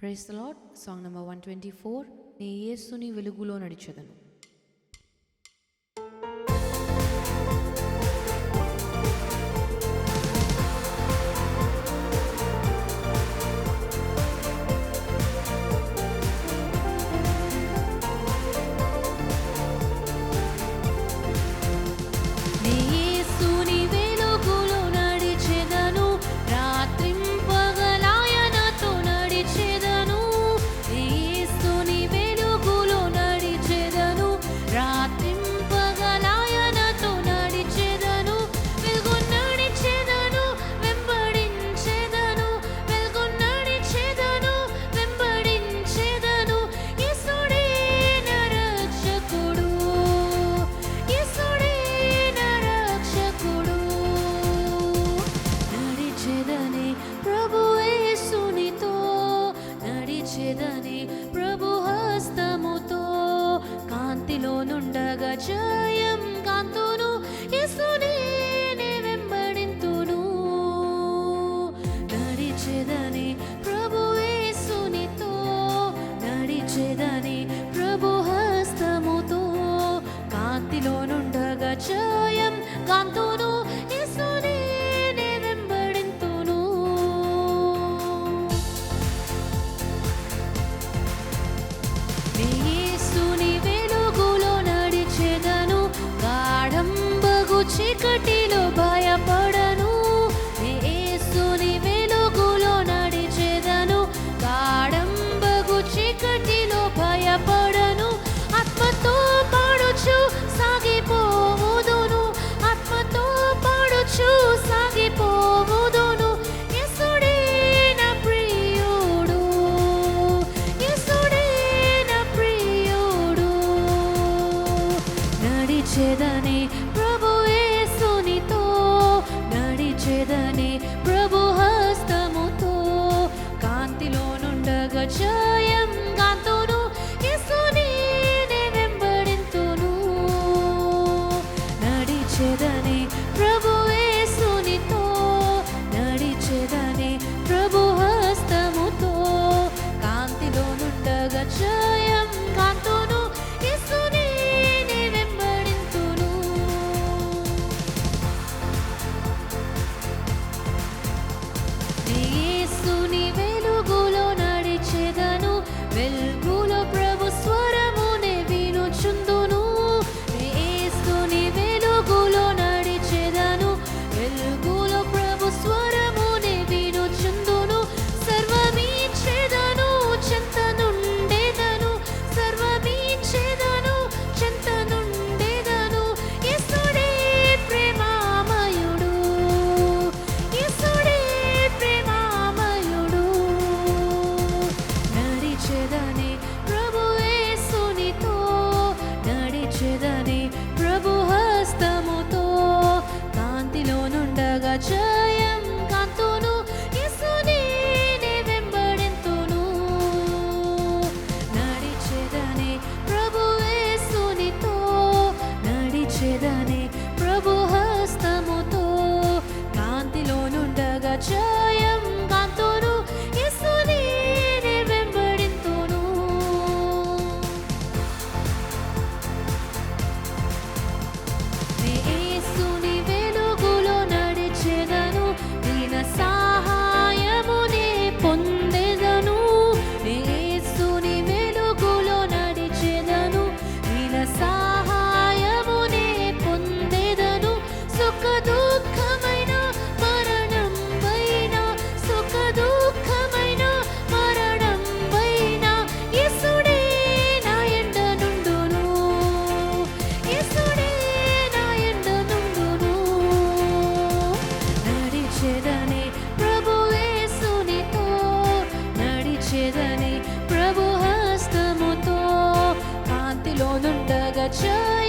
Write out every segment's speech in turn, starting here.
Praise lord song number one twenty four నే యేసుని వెలుగులో నడిచెదను. কাটে చేదని ప్రభు హస్తముతో కాంతిలో నుండగా జయం కాంతోను వెంబడింతును. నడిచేద بالقوة 这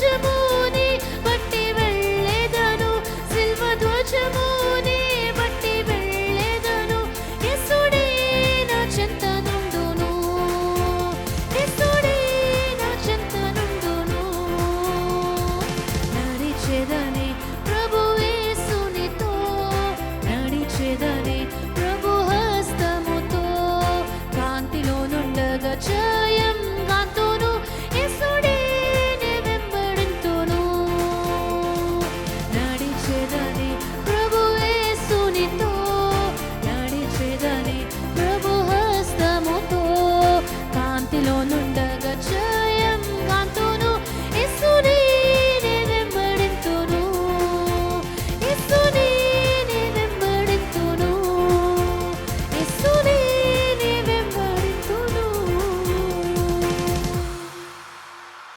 Jimmy!